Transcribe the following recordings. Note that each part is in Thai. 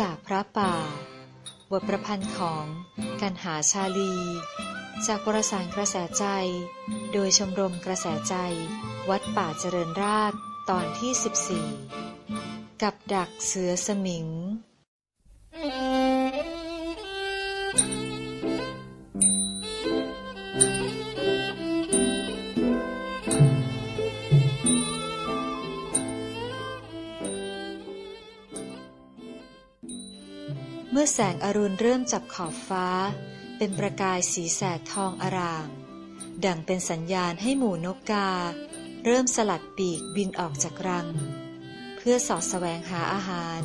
จากพระป่า บทประพันธ์ของกันหาชาลี จากวารสารกระแสใจ โดยชมรมกระแสใจ วัดป่าเจริญราษตอนที่ 14 กับดักเสือสมิงเแสงอรุณเริ่มจับขอบฟ้า เป็นประกายสีแสดทองอาราม ดังเป็นสัญญาณให้หมู่นกกา เริ่มสลัดปีกบินออกจากรัง เพื่อสอดแสวงหาอาหาร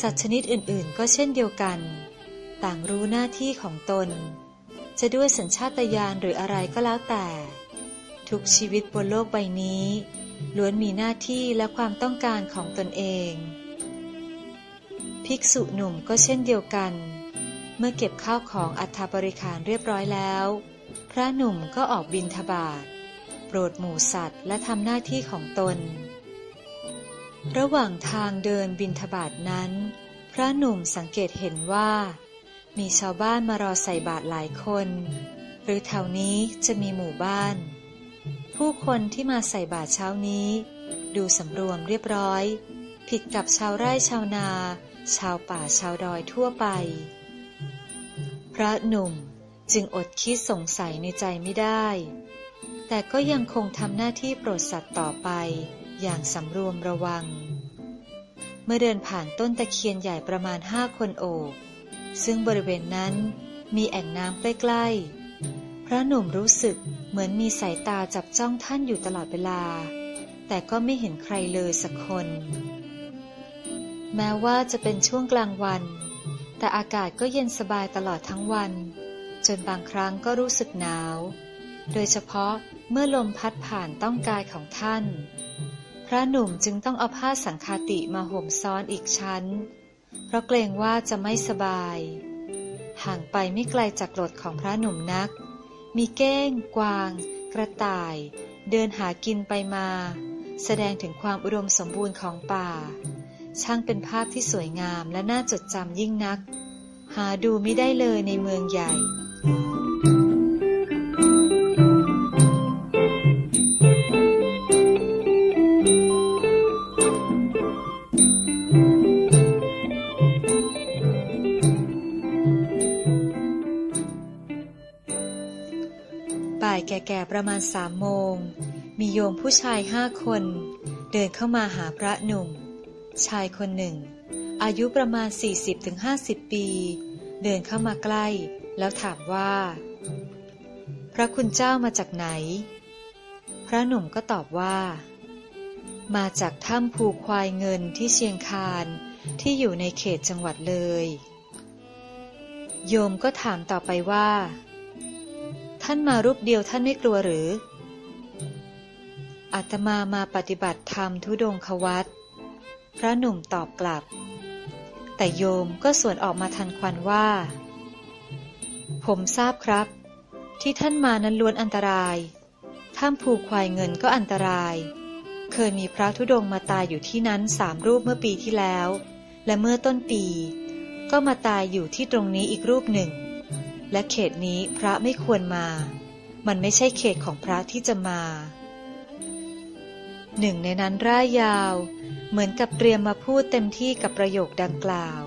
สัตว์ชนิดอื่นๆ ก็เช่นเดียวกัน ต่างรู้หน้าที่ของตน จะด้วยสัญชาตญาณหรืออะไรก็แล้วแต่ ทุกชีวิตบนโลกใบนี้ล้วนมีหน้าที่และความต้องการของตนเอง ภิกษุหนุ่มก็เช่นเดียวกัน เมื่อเก็บข้าวของอัฐบริขารเรียบร้อยแล้ว พระหนุ่มก็ออกบินทบาทโปรดหมู่สัตว์และทำหน้าที่ของตน ระหว่างทางเดินบินทบาทนั้น พระหนุ่มสังเกตเห็นว่า มีชาวบ้านมารอใส่บาตรหลายคน หรือแถวนี้จะมีหมู่บ้าน ผู้คนที่มาใส่บาตรเช้านี้ ดูสำรวมเรียบร้อย ผิดกับชาวไร่ชาวนา ชาวป่าชาวดอยทั่วไป พระหนุ่มจึงอดคิดสงสัยในใจไม่ได้ แต่ก็ยังคงทำหน้าที่โปรดสัตว์ต่อไปอย่างสำรวมระวัง เมื่อเดินผ่านต้นตะเคียนใหญ่ประมาณห้าคนโอบ ซึ่งบริเวณนั้นมีแอ่งน้ำใกล้ๆ พระหนุ่มรู้สึกเหมือนมีสายตาจับจ้องท่านอยู่ตลอดเวลา แต่ก็ไม่เห็นใครเลยสักคน แม้ว่าจะเป็นช่วงกลางวัน แต่อากาศก็เย็นสบายตลอดทั้งวัน จนบางครั้งก็รู้สึกหนาว โดยเฉพาะเมื่อลมพัดผ่านต้องกายของท่าน พระหนุ่มจึงต้องเอาผ้าสังคาติมาห่มซ้อนอีกชั้น เพราะเกรงว่าจะไม่สบาย ห่างไปไม่ไกลจากรถของพระหนุ่มนัก มีเก้ง กวาง กระต่าย เดินหากินไปมา แสดงถึงความอุดมสมบูรณ์ของป่า ช่างเป็นภาพที่สวยงามและน่าจดจำยิ่งนัก หาดูไม่ได้เลยในเมืองใหญ่บ่ายแก่ๆประมาณสามโมง มีโยมผู้ชายห้าคน เดินเข้ามาหาพระหนุ่ม ชายคนหนึ่ง อายุประมาณ 40-50 ปี เดินเข้ามาใกล้ แล้วถามว่า พระคุณเจ้ามาจากไหน พระหนุ่มก็ตอบว่า มาจากถ้ำภูควายเงินที่เชียงคานที่อยู่ในเขตจังหวัดเลย โยมก็ถามต่อไปว่า ท่านมารูปเดียวท่านไม่กลัวหรืออาตมามาปฏิบัติธรรมทุดงควัต พระหนุ่มตอบกลับ แต่โยมก็สวนออกมาทันควันว่า ผมทราบครับ ที่ท่านมานั้นล้วนอันตราย ถ้ำภูควายเงินก็อันตราย เคยมีพระธุดงมาตายอยู่ที่นั้นสามรูปเมื่อปีที่แล้ว และเมื่อต้นปี ก็มาตายอยู่ที่ตรงนี้อีกรูปหนึ่ง และเขตนี้พระไม่ควรมา มันไม่ใช่เขตของพระที่จะมาหนึ่งในนั้นร่ายยาว เหมือนกับเตรียมมาพูดเต็มที่กับประโยคดังกล่าว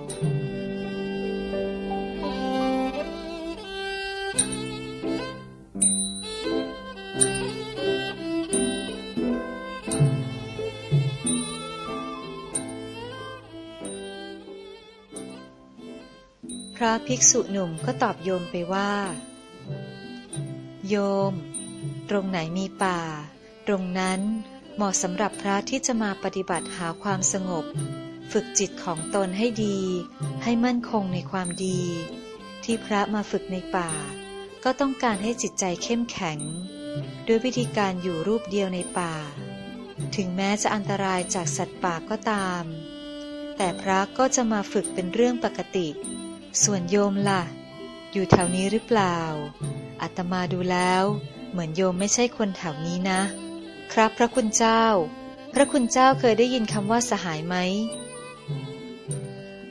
พระภิกษุหนุ่มก็ตอบโยมไปว่า โยม ตรงไหนมีป่า ตรงนั้น เหมาะสำหรับพระที่จะมาปฏิบัติหาความสงบ ฝึกจิตของตนให้ดี ให้มั่นคงในความดี ที่พระมาฝึกในป่า ก็ต้องการให้จิตใจเข้มแข็ง ด้วยวิธีการอยู่รูปเดียวในป่า ถึงแม้จะอันตรายจากสัตว์ป่าก็ตาม แต่พระก็จะมาฝึกเป็นเรื่องปกติ ส่วนโยมล่ะ อยู่แถวนี้หรือเปล่าอาตมาดูแล้ว เหมือนโยมไม่ใช่คนแถวนี้นะ ครับพระคุณเจ้า พระคุณเจ้าเคยได้ยินคำว่าสหายไหม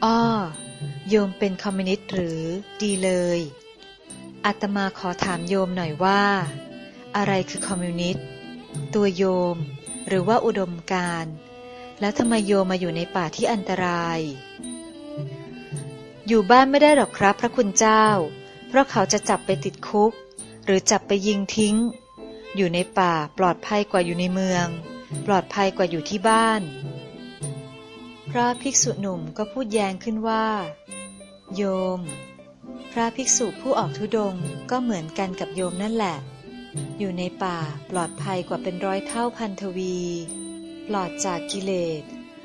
อ้อโยมเป็นคอมมิวนิสต์หรือดีเลยอาตมาขอถามโยมหน่อยว่า อะไรคือคอมมิวนิสต์ตัวโยม หรือว่าอุดมการแล้วทำไมโยมมาอยู่ในป่าที่อันตราย อยู่บ้านไม่ได้หรอกครับพระคุณเจ้า เพราะเขาจะจับไปติดคุก หรือจับไปยิงทิ้ง อยู่ในป่าปลอดภัยกว่าอยู่ในเมือง ปลอดภัยกว่าอยู่ที่บ้าน พระภิกษุหนุ่มก็พูดแย้งขึ้นว่า โยม พระภิกษุผู้ออกธุดงก็เหมือนกันกับโยมนั่นแหละ อยู่ในป่าปลอดภัยกว่าเป็นร้อยเท่าพันทวี ปลอดจากกิเลส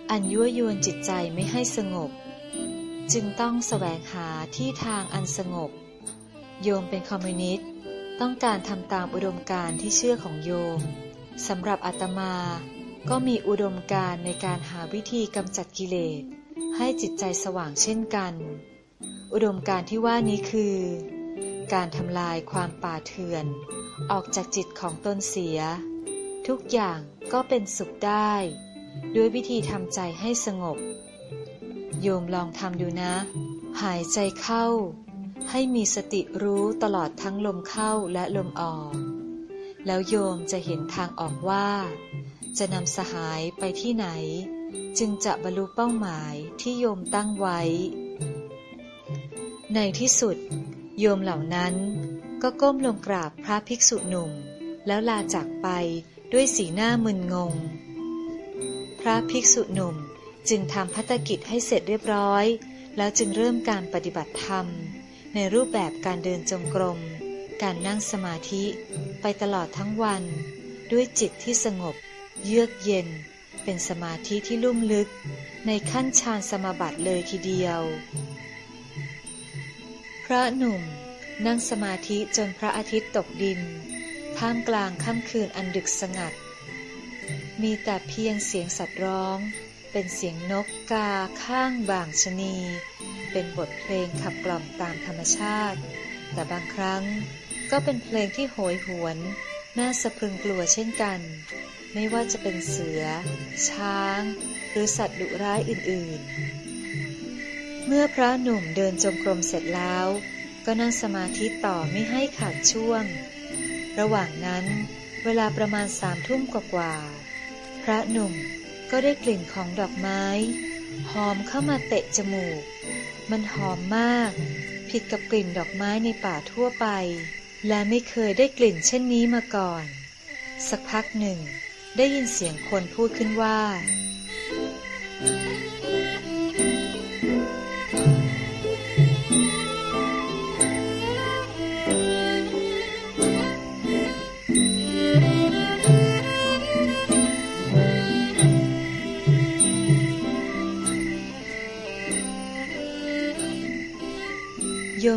อันยั่วยวนจิตใจไม่ให้สงบ จึงต้องแสวงหาที่ทางอันสงบ โยมเป็นคอมมิวนิสต์ ต้องการทำตามอุดมการที่เชื่อของโยมสำหรับอาตมา ก็มีอุดมการในการหาวิธีกำจัดกิเลส ให้จิตใจสว่างเช่นกัน อุดมการที่ว่านี้คือ การทำลายความป่าเถื่อน ออกจากจิตของตนเสีย ทุกอย่างก็เป็นสุขได้ ด้วยวิธีทำใจให้สงบ โยมลองทำดูนะ หายใจเข้า ให้มีสติรู้ตลอดทั้งลมเข้าและลมออก แล้วโยมจะเห็นทางออกว่า จะนำสหายไปที่ไหน จึงจะบรรลุเป้าหมายที่โยมตั้งไว้ ในที่สุด โยมเหล่านั้นก็ก้มลงกราบพระภิกษุหนุ่ม แล้วลาจากไปด้วยสีหน้ามึนงง พระภิกษุหนุ่มจึงทำพัฒกิจให้เสร็จเรียบร้อย แล้วจึงเริ่มการปฏิบัติธรรม ในรูปแบบการเดินจงกรม การนั่งสมาธิ ไปตลอดทั้งวัน ด้วยจิตที่สงบ เยือกเย็น เป็นสมาธิที่ลุ่มลึก ในขั้นฌานสมาบัติเลยทีเดียว พระหนุ่มนั่งสมาธิจนพระอาทิตย์ตกดิน ท่ามกลางค่ำคืนอันดึกสงัด มีแต่เพียงเสียงสัตว์ร้อง เป็นเสียงนกกาข้างบางชนี เป็นบทเพลงขับกล่อมตามธรรมชาติ แต่บางครั้งก็เป็นเพลงที่โหยหวน น่าสะพรึงกลัวเช่นกัน ไม่ว่าจะเป็นเสือ ช้าง หรือสัตว์ดุร้ายอื่นๆ เมื่อพระหนุ่มเดินจงกรมเสร็จแล้ว ก็นั่งสมาธิต่อไม่ให้ขาดช่วง ระหว่างนั้นเวลาประมาณสามทุ่มกว่าๆพระหนุ่มก็ได้กลิ่นของดอกไม้ หอมเข้ามาเตะจมูก มันหอมมาก ผิดกับกลิ่นดอกไม้ในป่าทั่วไป และไม่เคยได้กลิ่นเช่นนี้มาก่อน สักพักหนึ่ง ได้ยินเสียงคนพูดขึ้นว่าโย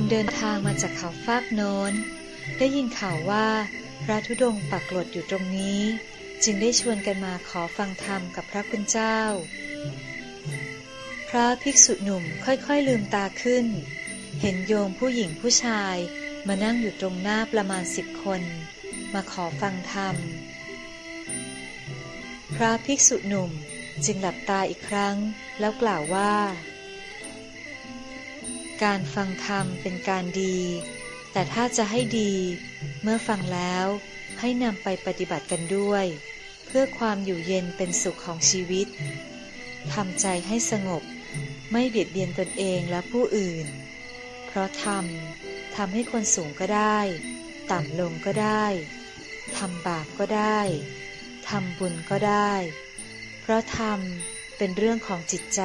มเดินทางมาจากเขาฟากโน้น ได้ยินข่าวว่า พระธุดงค์ปักหลดอยู่ตรงนี้ จึงได้ชวนกันมาขอฟังธรรมกับพระคุณเจ้า พระภิกษุหนุ่มค่อยๆลืมตาขึ้น เห็นโยมผู้หญิงผู้ชายมานั่งอยู่ตรงหน้าประมาณสิบคน มาขอฟังธรรม พระภิกษุหนุ่มจึงหลับตาอีกครั้งแล้วกล่าวว่า การฟังธรรมเป็นการดี แต่ถ้าจะให้ดี เมื่อฟังแล้วให้นำไปปฏิบัติกันด้วย เพื่อความอยู่เย็นเป็นสุขของชีวิตทำใจให้สงบ ไม่เบียดเบียนตนเองและผู้อื่น เพราะธรรมทำให้คนสูงก็ได้ ต่ำลงก็ได้ทำบาปก็ได้ทำบุญก็ได้ เพราะธรรมเป็นเรื่องของจิตใจ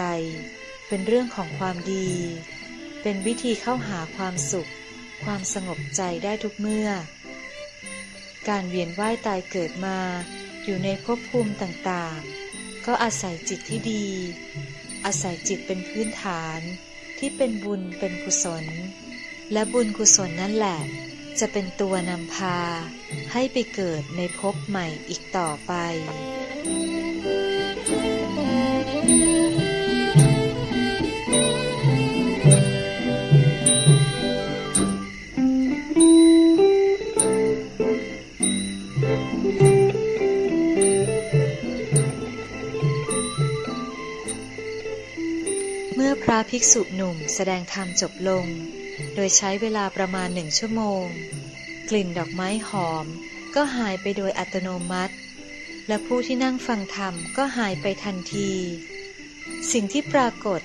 เป็นเรื่องของความดี เป็นวิธีเข้าหาความสุข ความสงบใจได้ทุกเมื่อ การเวียนว่ายตายเกิดมา อยู่ในภพภูมิต่างๆ ก็อาศัยจิตที่ดี อาศัยจิตเป็นพื้นฐานที่เป็นบุญเป็นกุศล และบุญกุศลนั่นแหละ จะเป็นตัวนำพา ให้ไปเกิดในภพใหม่อีกต่อไป ภิกษุหนุ่มแสดงธรรมจบลง โดยใช้เวลาประมาณหนึ่งชั่วโมง กลิ่นดอกไม้หอม ก็หายไปโดยอัตโนมัติ และผู้ที่นั่งฟังธรรมก็หายไปทันที สิ่งที่ปรากฏ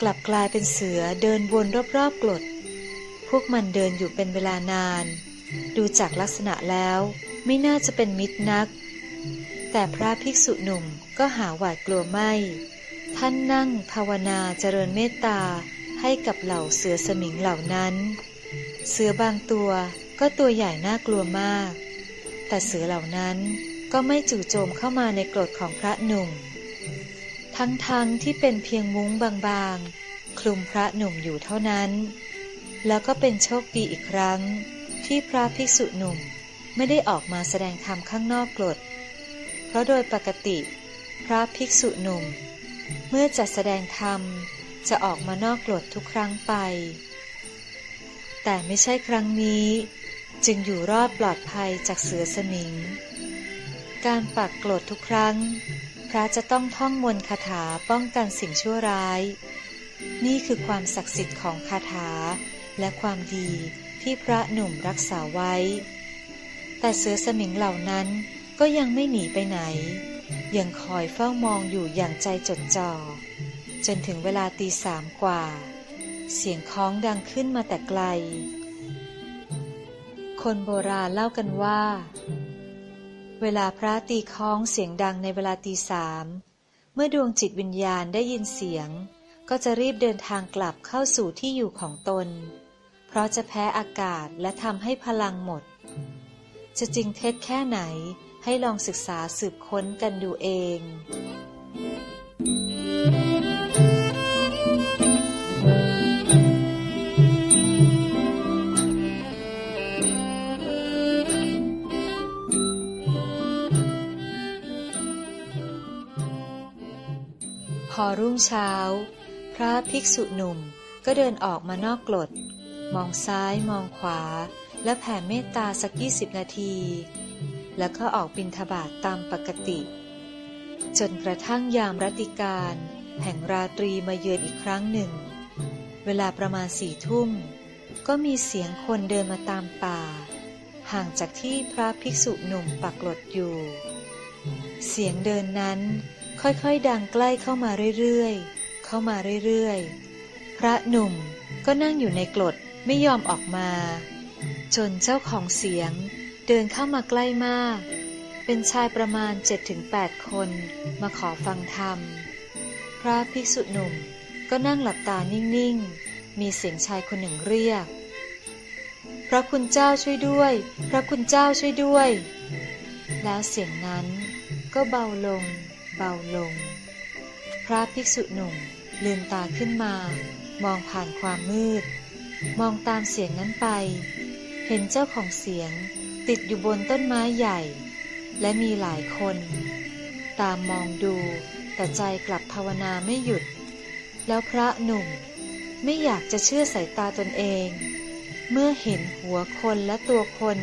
กลับกลายเป็นเสือเดินวนรอบๆกรดพวกมันเดินอยู่เป็นเวลานาน ดูจากลักษณะแล้วไม่น่าจะเป็นมิตรนัก แต่พระภิกษุหนุ่มก็หาหวาดกลัวไม่ ท่านนั่งภาวนาเจริญเมตตาให้กับเหล่าเสือสมิงเหล่านั้น เสือบางตัวก็ตัวใหญ่น่ากลัวมาก แต่เสือเหล่านั้นก็ไม่จู่โจมเข้ามาในกรดของพระหนุ่ม ทั้งๆทที่เป็นเพียงมุ้งบางๆ คลุมพระหนุ่มอยู่เท่านั้น แล้วก็เป็นโชคดีอีกครั้ง ที่พระภิกษุหนุ่มไม่ได้ออกมาแสดงธรรมข้างนอกกรด เพราะโดยปกติ พระภิกษุหนุ่ม มื่อจะแสดงธรรมจะออกมานอกกรดทุกครั้งไป แต่ไม่ใช่ครั้งนี้จึงอยู่รอดปลอดภัยจากเสือสมิง การปักกรดทุกครั้ง พระจะต้องท่องมนต์คาถาป้องกันสิ่งชั่วร้าย นี่คือความศักดิ์สิทธิ์ของคาถา และความดีที่พระหนุ่มรักษาไว้ แต่เสือสมิงเหล่านั้นก็ยังไม่หนีไปไหน ยังคอยเฝ้ามองอยู่อย่างใจจดจ่อ จนถึงเวลาตีสามกว่า เสียงคล้องดังขึ้นมาแต่ไกล คนโบราณเล่ากันว่า เวลาพระตีคล้องเสียงดังในเวลาตีสามเมื่อดวงจิตวิญญาณได้ยินเสียง ก็จะรีบเดินทางกลับเข้าสู่ที่อยู่ของตน เพราะจะแพ้อากาศและทำให้พลังหมด จะจริงเท็จแค่ไหน ให้ลองศึกษาสืบค้นกันดูเองพอรุ่งเช้า พระภิกษุหนุ่มก็เดินออกมานอกกรด มองซ้ายมองขวา และแผ่เมตตาสักยี่สิบนาที แล้วก็ออกบินทบาทตามปกติ จนกระทั่งยามรัติการ แห่งราตรีมาเยือนอีกครั้งหนึ่ง เวลาประมาณสี่ทุ่ม ก็มีเสียงคนเดินมาตามป่า ห่างจากที่พระภิกษุหนุ่มปักหลดอยู่ เสียงเดินนั้นค่อยๆ ดังใกล้เข้ามาเรื่อยๆ เข้ามาเรื่อยๆ พระหนุ่มก็นั่งอยู่ในกรดไม่ยอมออกมา จนเจ้าของเสียง เดินเข้ามาใกล้มาก เป็นชายประมาณ 7-8 คนมาขอฟังธรรม พระภิกษุหนุ่มก็นั่งหลับตานิ่งๆ มีเสียงชายคนหนึ่งเรียก พระคุณเจ้าช่วยด้วย พระคุณเจ้าช่วยด้วย แล้วเสียงนั้นก็เบาลง เบาลง พระภิกษุหนุ่มลืมตาขึ้นมา มองผ่านความมืด มองตามเสียงนั้นไป เห็นเจ้าของเสียง ติดอยู่บนต้นไม้ใหญ่ และมีหลายคน ตามมองดู แต่ใจกลับภาวนาไม่หยุด แล้วพระหนุ่มไม่อยากจะเชื่อสายตาตนเอง เมื่อเห็นหัวคนและตัวคน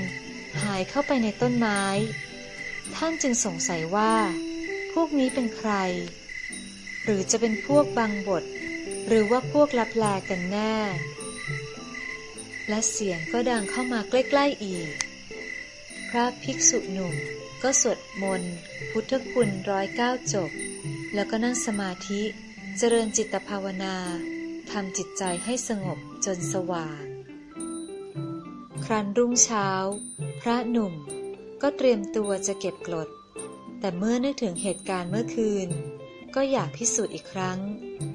หายเข้าไปในต้นไม้ ท่านจึงสงสัยว่า พวกนี้เป็นใคร หรือจะเป็นพวกบางบท หรือว่าพวกลับแลกันแน่ และเสียงก็ดังเข้ามาใกล้ ๆ อีก พระภิกษุหนุ่ม ก็สวดมนต์พุทธคุณร้อยเก้าจบ แล้วก็นั่งสมาธิเจริญจิตภาวนาทำจิตใจให้สงบจนสว่าง ครั้นรุ่งเช้า พระหนุ่มก็เตรียมตัวจะเก็บกลด แต่เมื่อนึกถึงเหตุการณ์เมื่อคืน ก็อยากพิสูจน์อีกครั้ง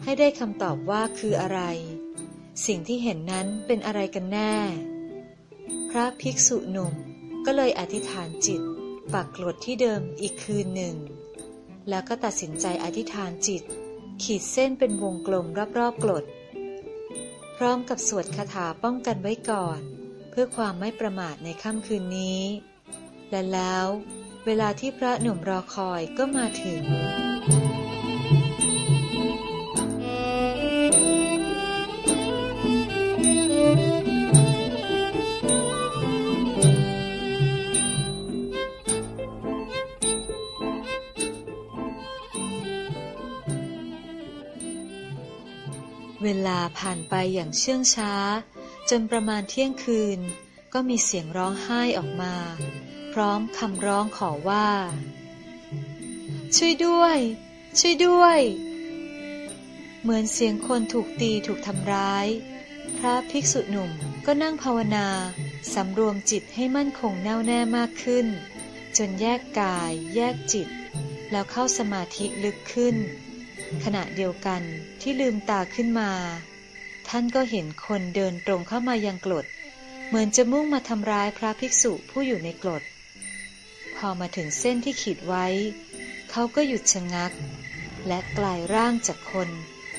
ให้ได้คำตอบว่าคืออะไร สิ่งที่เห็นนั้นเป็นอะไรกันแน่ พระภิกษุหนุ่ม ก็เลยอธิษฐานจิตปักกลดที่เดิมอีกคืนหนึ่ง แล้วก็ตัดสินใจอธิษฐานจิต ขีดเส้นเป็นวงกลมรอบๆกลดพร้อมกับสวดคาถาป้องกันไว้ก่อน เพื่อความไม่ประมาทในค่ำคืนนี้ และแล้ว เวลาที่พระหนุ่มรอคอยก็มาถึง เวลาผ่านไปอย่างเชื่องช้า จนประมาณเที่ยงคืน ก็มีเสียงร้องไห้ออกมา พร้อมคำร้องขอว่า ช่วยด้วย ช่วยด้วย เหมือนเสียงคนถูกตีถูกทำร้าย พระภิกษุหนุ่มก็นั่งภาวนาสำรวมจิตให้มั่นคงแน่วแน่มากขึ้น จนแยกกาย แยกจิต แล้วเข้าสมาธิลึกขึ้น ขณะเดียวกันที่ลืมตาขึ้นมา ท่านก็เห็นคนเดินตรงเข้ามายังกรดเหมือนจะมุ่งมาทำร้ายพระภิกษุผู้อยู่ในกรดพอมาถึงเส้นที่ขีดไว้ เขาก็หยุดชะงัก และกลายร่างจากคน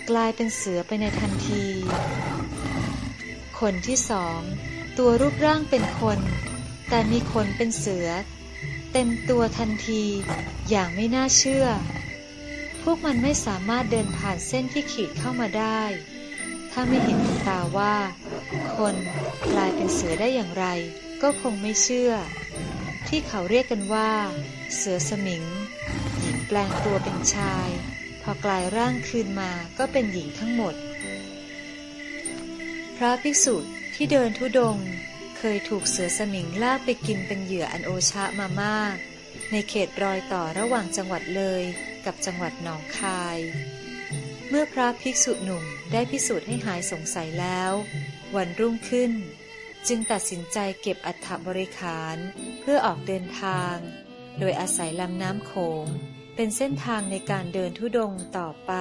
กลายเป็นเสือไปในทันที คนที่สอง ตัวรูปร่างเป็นคน แต่มีขนเป็นเสือ เต็มตัวทันที อย่างไม่น่าเชื่อ วกมันไม่สามารถเดินผ่านเส้นที่ขีดเข้ามาได้ ถ้าไม่เห็นกับตาว่า คนกลายเป็นเสือได้อย่างไร ก็คงไม่เชื่อ ที่เขาเรียกกันว่า เสือสมิง หญิงแปลงตัวเป็นชาย พอกลายร่างคืนมาก็เป็นหญิงทั้งหมด พระภิกษุที่เดินทุดง เคยถูกเสือสมิงล่าไปกินเป็นเหยื่ออันโอชะมามาก ในเขตรอยต่อระหว่างจังหวัดเลยกับจังหวัดหนองคาย เมื่อพระภิกษุหนุ่มได้พิสูจน์ให้หายสงสัยแล้ว วันรุ่งขึ้น จึงตัดสินใจเก็บอัฐบริขารเพื่อออกเดินทาง โดยอาศัยลำน้ำโขง เป็นเส้นทางในการเดินทุดงค์ต่อไป